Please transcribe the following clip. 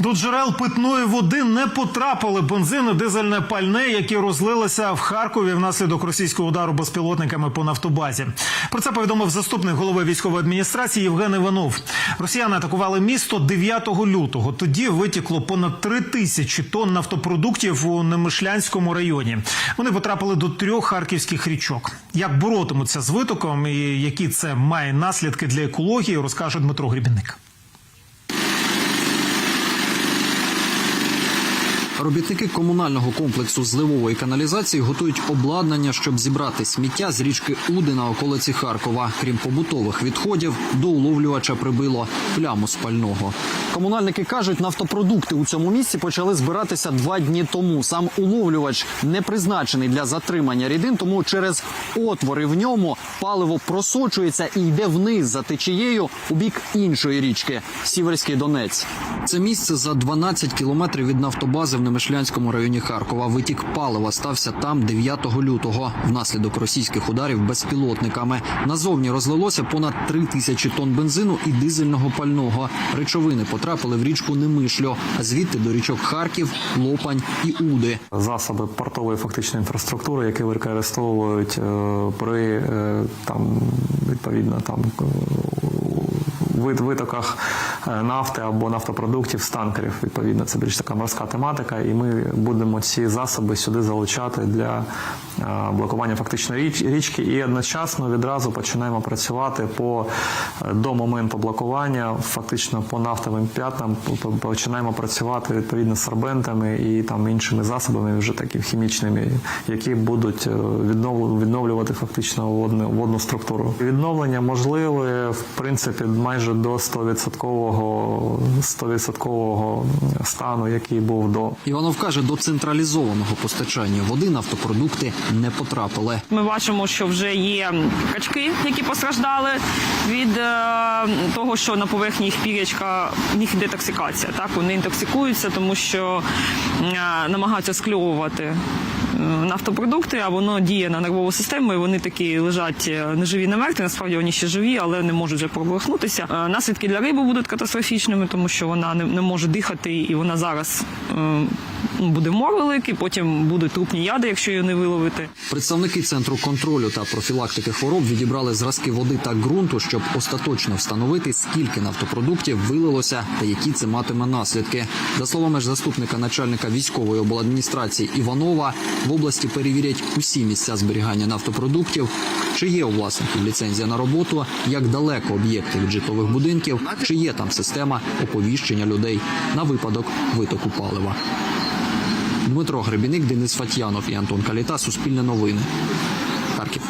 До джерел питної води не потрапили бензин дизельне пальне, які розлилися в Харкові внаслідок російського удару безпілотниками по нафтобазі. Про це повідомив заступник голови військової адміністрації Євген Іванов. Росіяни атакували місто 9 лютого. Тоді витікло понад 3 тисячі тонн нафтопродуктів у Немишлянському районі. Вони потрапили до трьох харківських річок. Як боротимуться з витоком і які це має наслідки для екології, розкаже Дмитро Грібінник. Робітники комунального комплексу зливової каналізації готують обладнання, щоб зібрати сміття з річки Уди на околиці Харкова. Крім побутових відходів, до уловлювача прибило пляму спального. Комунальники кажуть, нафтопродукти у цьому місці почали збиратися два дні тому. Сам уловлювач не призначений для затримання рідин, тому через отвори в ньому паливо просочується і йде вниз за течією у бік іншої річки Сіверський Донець. Це місце за 12 кілометрів від нафтобази в Немишлянському районі Харкова. Витік палива стався там 9 лютого внаслідок російських ударів безпілотниками. Назовні розлилося понад 3 тисячі тонн бензину і дизельного пального. Речовини потрапили в річку Немишльо, а звідти до річок Харків, Лопань і Уди. засоби портової фактичної інфраструктури, які використовують е, при е, там відповідно там е, витоках нафти або нафтопродуктів з танкерів. Відповідно, це більш така морська тематика, і ми будемо ці засоби сюди залучати для е, блокування фактичної річ, річки, і одночасно відразу починаємо працювати по е, до моменту блокування, фактично по нафтовим п'ятнам по- по- починаємо працювати відповідно сорбентами і там іншими засобами, вже такими хімічними, які будуть е, відновлювати фактично водну, водну структуру. Відновлення можливе в принципі майже до 100% 100% стану, який був до. Іванов каже, до централізованого постачання води нафтопродукти не потрапили. Ми бачимо, що вже є качки, які постраждали від е, того, що на поверхні їх пірячка в них іде токсикація. Так вони інтоксикуються, тому що е, намагаються скльовувати е, нафтопродукти, а воно діє на нервову систему. і Вони такі лежать е, не мертві. Насправді вони ще живі, але не можуть вже проворухнутися. Е, Наслідки для риби будуть катастрофічними, тому що вона не, може дихати, і вона зараз буде мор великий. Потім будуть трупні яди, якщо її не виловити. Представники центру контролю та профілактики хвороб відібрали зразки води та ґрунту, щоб остаточно встановити, скільки нафтопродуктів вилилося та які це матиме наслідки. За словами ж заступника начальника військової обладміністрації Іванова, в області перевірять усі місця зберігання нафтопродуктів, чи є у власників ліцензія на роботу, як далеко об'єкти від житлових будинків, чи є там система оповіщення людей на випадок витоку палива. Дмитро Гребіник, Денис Фатьянов і Антон Каліта. Суспільне новини. Харків.